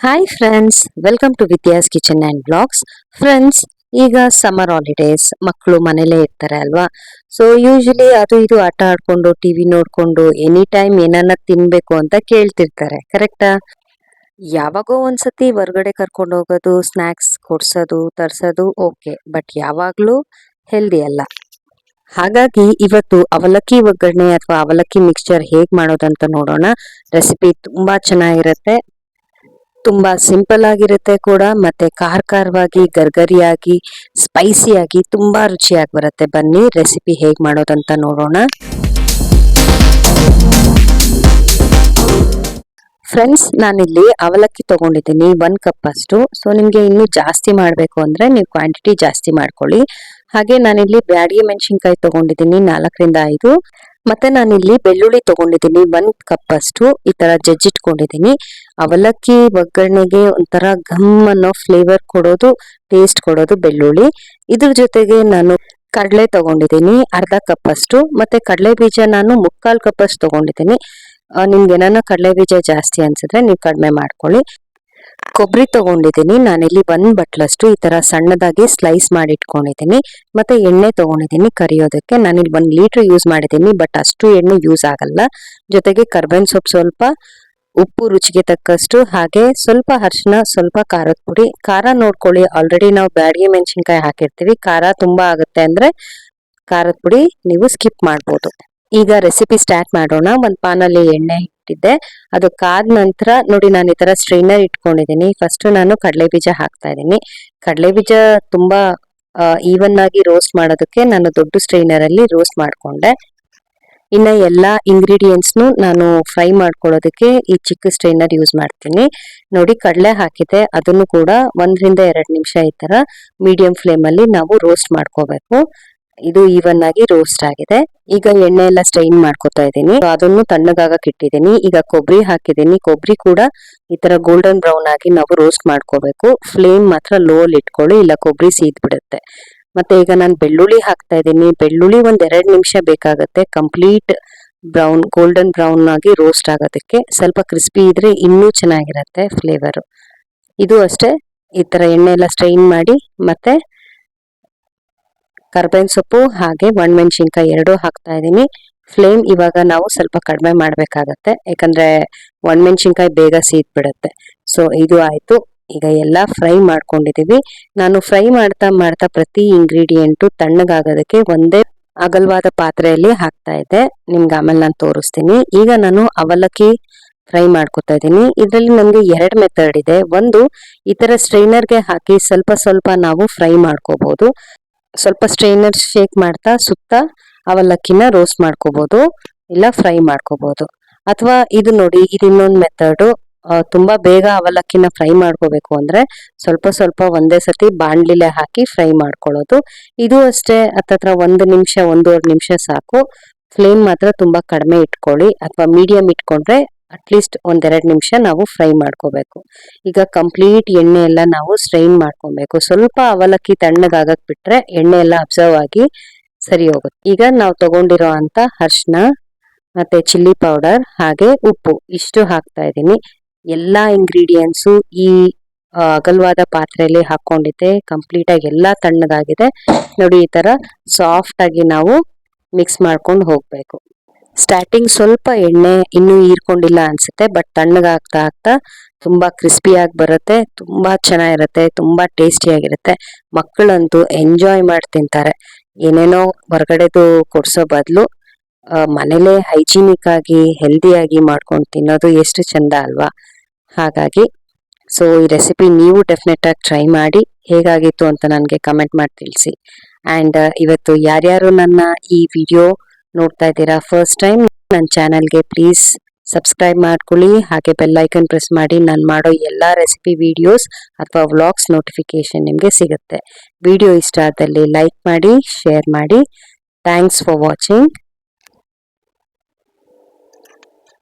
Hi friends welcome to Vidya's kitchen and blogs friends ಈಗ summer holidays ಮಕ್ಕಳು ಮನೇಲೇ ಇರ್ತಾರೆ ಅಲ್ವಾ? ಸೊ ಯೂಶಲಿ ಅದು ಇದು ಆಟ ಆಡ್ಕೊಂಡು ಟಿವಿ ನೋಡಿಕೊಂಡು ಎನಿ ಟೈಮ್ ಏನನ್ನ ತಿನ್ಬೇಕು ಅಂತ ಕೇಳ್ತಿರ್ತಾರೆ. ಕರೆಕ್ಟಾ ಯಾವಾಗೋ ಒಂದ್ಸತಿ ಹೊರ್ಗಡೆ ಕರ್ಕೊಂಡು ಹೋಗೋದು ಸ್ನ್ಯಾಕ್ಸ್ ಕೊಡ್ಸೋದು, ತರಿಸೋದು ಓಕೆ ಬಟ್ ಯಾವಾಗಲೂ ಹೆಲ್ದಿ ಅಲ್ಲ. ಹಾಗಾಗಿ ಇವತ್ತು ಅವಲಕ್ಕಿ ಒಗ್ಗರಣೆ ಅಥವಾ ಅವಲಕ್ಕಿ ಮಿಕ್ಸ್ಚರ್ ಹೇಗ್ ಮಾಡೋದಂತ ನೋಡೋಣ. ರೆಸಿಪಿ ತುಂಬಾ ಚೆನ್ನಾಗಿರುತ್ತೆ. ತುಂಬಾ ಸಿಂಪಲ್ ಆಗಿರುತ್ತೆ ಕೂಡ, ಮತ್ತೆ ಖಾರ ಖಾರವಾಗಿ ಗರ್ಗರಿಯಾಗಿ ಸ್ಪೈಸಿಯಾಗಿ ತುಂಬಾ ರುಚಿಯಾಗಿ ಬರುತ್ತೆ. ಬನ್ನಿ ರೆಸಿಪಿ ಹೇಗೆ ಮಾಡೋದಂತ ನೋಡೋಣ. ಫ್ರೆಂಡ್ಸ್ ನಾನಿಲ್ಲಿ ಅವಲಕ್ಕಿ ತಗೊಂಡಿದ್ದೀನಿ ಒನ್ ಕಪ್ ಅಷ್ಟು. ಸೊ ನಿಮಗೆ ಇನ್ನೂ ಜಾಸ್ತಿ ಮಾಡಬೇಕು ಅಂದ್ರೆ ನೀವು ಕ್ವಾಂಟಿಟಿ ಜಾಸ್ತಿ ಮಾಡ್ಕೊಳ್ಳಿ. ಹಾಗೆ ನಾನಿಲ್ಲಿ ಬ್ಯಾಡಿಗೆ ಮೆಣಸಿನ್ಕಾಯಿ ತಗೊಂಡಿದ್ದೀನಿ, ನಾಲ್ಕರಿಂದ ಐದು. ಮತ್ತೆ ನಾನಿಲ್ಲಿ ಬೆಳ್ಳುಳ್ಳಿ ತಗೊಂಡಿದ್ದೀನಿ ಒನ್ ಕಪ್ ಅಷ್ಟು ಈ ತರ ಜಜ್ಜಿಟ್ಕೊಂಡಿದ್ದೀನಿ ಅವಲಕ್ಕಿ ಒಗ್ಗರಣೆಗೆ ಒಂಥರ ಘಮ್ ಅನ್ನೋ ಫ್ಲೇವರ್ ಕೊಡೋದು ಟೇಸ್ಟ್ ಕೊಡೋದು ಬೆಳ್ಳುಳ್ಳಿ. ಇದ್ರ ಜೊತೆಗೆ ನಾನು ಕಡಲೆ ತಗೊಂಡಿದ್ದೀನಿ, ಅರ್ಧ ಕಪ್ ಅಷ್ಟು ಮತ್ತೆ ಕಡಲೆ ಬೀಜ ನಾನು ಮುಕ್ಕಾಲ್ ಕಪ್ ಅಷ್ಟು ತಗೊಂಡಿದ್ದೀನಿ ನಿಮ್ಗೆ ಏನಾನ ಕಡಲೆ ಬೀಜ ಜಾಸ್ತಿ ಅನ್ಸಿದ್ರೆ ನೀವು ಕಡಿಮೆ ಮಾಡ್ಕೊಳ್ಳಿ. ಕೊಬ್ಬರಿ ತಗೊಂಡಿದ್ದೀನಿ. ನಾನಿಲ್ಲಿ ಒಂದ್ ಬಟ್ಲಷ್ಟು ಈ ತರ ಸಣ್ಣದಾಗಿ ಸ್ಲೈಸ್ ಮಾಡಿ ಇಟ್ಕೊಂಡಿದ್ದೀನಿ ಮತ್ತೆ ಎಣ್ಣೆ ತಗೊಂಡಿದ್ದೀನಿ ಕರಿಯೋದಕ್ಕೆ. ನಾನಿಲ್ಲಿ ಒಂದು ಲೀಟರ್ ಯೂಸ್ ಮಾಡಿದ್ದೀನಿ, ಬಟ್ ಅಷ್ಟು ಎಣ್ಣೆ ಯೂಸ್ ಆಗಲ್ಲ. ಜೊತೆಗೆ ಕರ್ಬೇವಿನ ಸೊಪ್ಪು ಸ್ವಲ್ಪ, ಉಪ್ಪು ರುಚಿಗೆ ತಕ್ಕಷ್ಟು, ಹಾಗೆ ಸ್ವಲ್ಪ ಅರಿಶಿನ ಸ್ವಲ್ಪ ಖಾರದ ಪುಡಿ. ಖಾರ ನೋಡ್ಕೊಳ್ಳಿ. ಆಲ್ರೆಡಿ ನಾವು ಬ್ಯಾಡಿಗೆ ಮೆಣಸಿನ್ಕಾಯಿ ಹಾಕಿರ್ತೀವಿ. ಖಾರ ತುಂಬಾ ಆಗುತ್ತೆ ಅಂದ್ರೆ ಖಾರದ ಪುಡಿ ನೀವು ಸ್ಕಿಪ್ ಮಾಡ್ಬೋದು. ಈಗ ರೆಸಿಪಿ ಸ್ಟಾರ್ಟ್ ಮಾಡೋಣ. ಒಂದು ಪಾನಲ್ಲಿ ಎಣ್ಣೆ ಇಟ್ಟಿದ್ದೆ. ಅದು ಕಾದ ನಂತರ ನೋಡಿ ನಾನು ಈ ತರ ಸ್ಟ್ರೈನರ್ ಇಟ್ಕೊಂಡಿದ್ದೀನಿ ಫಸ್ಟ್ ನಾನು ಕಡಲೆ ಬೀಜ ಹಾಕ್ತಾ ಇದ್ದೀನಿ ಕಡಲೆ ಬೀಜ ತುಂಬಾ ಈವನ್ ಆಗಿ ರೋಸ್ಟ್ ಮಾಡೋದಕ್ಕೆ ನಾನು ದೊಡ್ಡ ಸ್ಟ್ರೈನರ್ ಅಲ್ಲಿ ರೋಸ್ಟ್ ಮಾಡ್ಕೊಂಡೆ. ಇನ್ನ ಎಲ್ಲಾ ಇಂಗ್ರೀಡಿಯೆಂಟ್ಸ್ನು ನಾನು ಫ್ರೈ ಮಾಡ್ಕೊಳ್ಳೋದಕ್ಕೆ ಈ ಚಿಕ್ಕ ಸ್ಟ್ರೈನರ್ ಯೂಸ್ ಮಾಡ್ತೀನಿ. ನೋಡಿ ಕಡಲೆ ಹಾಕಿದೆ ಅದನ್ನು ಕೂಡ ಒಂದರಿಂದ ಎರಡು ನಿಮಿಷ ಈ ತರ ಮೀಡಿಯಂ ಫ್ಲೇಮ್ ಅಲ್ಲಿ ನಾವು ರೋಸ್ಟ್ ಮಾಡ್ಕೋಬೇಕು. ಇದು ಈವನ್ ಆಗಿ ರೋಸ್ಟ್ ಆಗಿದೆ. ಈಗ ಎಣ್ಣೆ ಎಲ್ಲ ಸ್ಟ್ರೈನ್ ಮಾಡ್ಕೋತಾ ಇದ್ದೀನಿ. ಅದನ್ನು ತಣ್ಣಗಾಗಕ್ಕೆ ಇಟ್ಟಿದ್ದೀನಿ. ಈಗ ಕೊಬ್ಬರಿ ಹಾಕಿದ್ದೀನಿ. ಕೊಬ್ಬರಿ ಕೂಡ ಈ ತರ ಗೋಲ್ಡನ್ ಬ್ರೌನ್ ಆಗಿ ನಾವು ರೋಸ್ಟ್ ಮಾಡ್ಕೋಬೇಕು. ಫ್ಲೇಮ್ ಮಾತ್ರ ಲೋ ಅಲ್ಲಿ ಇಟ್ಕೊಳ್ಳಿ, ಇಲ್ಲ ಕೊಬ್ಬರಿ ಸೀದ್ ಬಿಡುತ್ತೆ ಮತ್ತೆ ಈಗ ನಾನು ಬೆಳ್ಳುಳ್ಳಿ ಹಾಕ್ತಾ ಇದ್ದೀನಿ. ಬೆಳ್ಳುಳ್ಳಿ ಒಂದ್ ಎರಡ್ ನಿಮಿಷ ಬೇಕಾಗುತ್ತೆ. ಕಂಪ್ಲೀಟ್ ಬ್ರೌನ್ ಗೋಲ್ಡನ್ ಬ್ರೌನ್ ಆಗಿ ರೋಸ್ಟ್ ಆಗೋದಕ್ಕೆ. ಸ್ವಲ್ಪ ಕ್ರಿಸ್ಪಿ ಇದ್ರೆ ಇನ್ನೂ ಚೆನ್ನಾಗಿರತ್ತೆ ಫ್ಲೇವರ್ ಇದು ಅಷ್ಟೇ. ಈ ತರ ಎಣ್ಣೆ ಎಲ್ಲ ಸ್ಟ್ರೈನ್ ಮಾಡಿ, ಮತ್ತೆ ಕರ್ಬೇವಿನ ಸೊಪ್ಪು ಹಾಗೆ ಒಣಮೆಣಸಿನ್ಕಾಯಿ ಎರಡೂ ಹಾಕ್ತಾ ಇದ್ದೀನಿ. ಫ್ಲೇಮ್ ಇವಾಗ ನಾವು ಸ್ವಲ್ಪ ಕಡಿಮೆ ಮಾಡಬೇಕಾಗತ್ತೆ. ಯಾಕಂದ್ರೆ ಒಣಮೆಣಸಿನ್ಕಾಯಿ ಬೇಗ ಸೀದ್ ಬಿಡುತ್ತೆ ಸೊ ಇದು ಆಯಿತು. ಈಗ ಎಲ್ಲ ಫ್ರೈ ಮಾಡ್ಕೊಂಡಿದ್ದೀವಿ ನಾನು ಫ್ರೈ ಮಾಡ್ತಾ ಮಾಡ್ತಾ ಪ್ರತಿ ಇಂಗ್ರೀಡಿಯೆಂಟು ತಣ್ಣಗಾಗೋದಕ್ಕೆ ಒಂದೇ ಅಗಲವಾದ ಪಾತ್ರೆಯಲ್ಲಿ ಹಾಕ್ತಾ ಇದ್ದೆ. ನಿಮ್ಗೆ ಆಮೇಲೆ ನಾನು ತೋರಿಸ್ತೀನಿ. ಈಗ ನಾನು ಅವಲಕ್ಕಿ ಫ್ರೈ ಮಾಡ್ಕೊತಾ ಇದ್ದೀನಿ. ಇದರಲ್ಲಿ ನನಗೆ ಎರಡು ಮೆಥಡ್ ಇದೆ. ಒಂದು, ಈ ತರ ಸ್ಟ್ರೈನರ್ಗೆ ಹಾಕಿ ಸ್ವಲ್ಪ ಸ್ವಲ್ಪ ನಾವು ಫ್ರೈ ಮಾಡ್ಕೋಬಹುದು ಸ್ವಲ್ಪ ಸ್ಟ್ರೈನರ್ ಶೇಕ್ ಮಾಡ್ತಾ ಸುತ್ತ ಅವಲಕ್ಕಿನ ರೋಸ್ಟ್ ಮಾಡ್ಕೋಬಹುದು ಇಲ್ಲ ಫ್ರೈ ಮಾಡ್ಕೋಬಹುದು ಅಥವಾ ಇದು ನೋಡಿ, ಇದು ಇನ್ನೊಂದು ಮೆಥಡ್ ತುಂಬಾ ಬೇಗ ಅವಲಕ್ಕಿನ ಫ್ರೈ ಮಾಡ್ಕೋಬೇಕು ಅಂದ್ರೆ ಸ್ವಲ್ಪ ಸ್ವಲ್ಪ ಒಂದೇ ಸತಿ ಬಾಣ್ಲಿಲೆ ಹಾಕಿ ಫ್ರೈ ಮಾಡ್ಕೊಳ್ಳೋದು. ಇದು ಅಷ್ಟೇ, ಹತ್ತತ್ರ ಒಂದು ನಿಮಿಷ, ಒಂದೂವರೆ ನಿಮಿಷ ಸಾಕು. ಫ್ಲೇಮ್ ಮಾತ್ರ ತುಂಬಾ ಕಡಿಮೆ ಇಟ್ಕೊಳ್ಳಿ. ಅಥವಾ ಮೀಡಿಯಂ ಇಟ್ಕೊಂಡ್ರೆ ಅಟ್ಲೀಸ್ಟ್ ಒಂದೆರಡು ನಿಮಿಷ ನಾವು ಫ್ರೈ ಮಾಡ್ಕೋಬೇಕು. ಈಗ ಕಂಪ್ಲೀಟ್ ಎಣ್ಣೆ ಎಲ್ಲ ನಾವು ಸ್ಟ್ರೈನ್ ಮಾಡ್ಕೊಬೇಕು. ಸ್ವಲ್ಪ ಅವಲಕ್ಕಿ ತಣ್ಣಗಾಗಕ್ ಬಿಟ್ರೆ ಎಣ್ಣೆ ಎಲ್ಲ ಅಬ್ಸರ್ವ್ ಆಗಿ ಸರಿ ಹೋಗುತ್ತೆ. ಈಗ ನಾವು ತಗೊಂಡಿರೋ ಅಂತ ಅರ್ಶಿನ ಮತ್ತೆ ಚಿಲ್ಲಿ ಪೌಡರ್ ಹಾಗೆ ಉಪ್ಪು ಇಷ್ಟು ಹಾಕ್ತಾ ಇದ್ದೀನಿ. ಎಲ್ಲಾ ಇಂಗ್ರೀಡಿಯೆಂಟ್ಸು ಈ ಅಗಲವಾದ ಪಾತ್ರೆಯಲ್ಲಿ ಹಾಕೊಂಡಿದ್ದೆ ಕಂಪ್ಲೀಟ್ ಆಗಿ ಎಲ್ಲಾ ತಣ್ಣಗಾಗಿದೆ. ನೋಡಿ ಈ ತರ ಸಾಫ್ಟ್ ಆಗಿ ನಾವು ಮಿಕ್ಸ್ ಮಾಡ್ಕೊಂಡು ಹೋಗ್ಬೇಕು. ಸ್ಟಾರ್ಟಿಂಗ್ ಸ್ವಲ್ಪ ಎಣ್ಣೆ ಇನ್ನೂ ಹೀರ್ಕೊಂಡಿಲ್ಲ ಅನ್ಸುತ್ತೆ ಬಟ್ ತಣ್ಣಗಾಗ್ತಾ ಆಗ್ತಾ ತುಂಬಾ ಕ್ರಿಸ್ಪಿಯಾಗಿ ಬರುತ್ತೆ, ತುಂಬಾ ಚೆನ್ನಾಗಿರುತ್ತೆ, ತುಂಬಾ ಟೇಸ್ಟಿಯಾಗಿರುತ್ತೆ ಮಕ್ಕಳಂತೂ ಎಂಜಾಯ್ ಮಾಡಿ ತಿಂತಾರೆ. ಏನೇನೋ ಹೊರಗಡೆದು ಕೊಡ್ಸೋ ಬದಲು ಮನೇಲೆ ಹೈಜೀನಿಕ್ ಆಗಿ ಹೆಲ್ದಿಯಾಗಿ ಮಾಡ್ಕೊಂಡು ತಿನ್ನೋದು ಎಷ್ಟು ಚಂದ ಅಲ್ವಾ? ಹಾಗಾಗಿ ಸೊ ಈ ರೆಸಿಪಿ ನೀವು ಡೆಫಿನೆಟ್ ಆಗಿ ಟ್ರೈ ಮಾಡಿ ಹೇಗಾಗಿತ್ತು ಅಂತ ನನಗೆ ಕಮೆಂಟ್ ಮಾಡಿ ತಿಳಿಸಿ. ಆ್ಯಂಡ್ ಇವತ್ತು ಯಾರ್ಯಾರು ನನ್ನ ಈ ವಿಡಿಯೋ ನೋಡ್ತಾ ಇದ್ದೀರಾ? ಫಸ್ಟ್ ಟೈಮ್ ನನ್ನ ಚಾನಲ್ಗೆ ಪ್ಲೀಸ್ ಸಬ್ಸ್ಕ್ರೈಬ್ ಮಾಡ್ಕೊಳ್ಳಿ. ಹಾಗೆ ಬೆಲ್ ಐಕನ್ ಪ್ರೆಸ್ ಮಾಡಿ. ನಾನು ಮಾಡೋ ಎಲ್ಲ ರೆಸಿಪಿ ವಿಡಿಯೋಸ್ ಅಥವಾ ವ್ಲಾಗ್ಸ್ ನೋಟಿಫಿಕೇಶನ್ ನಿಮಗೆ ಸಿಗುತ್ತೆ. ವಿಡಿಯೋ ಇಷ್ಟ ಆದಲ್ಲಿ ಲೈಕ್ ಮಾಡಿ ಶೇರ್ ಮಾಡಿ. Thanks for watching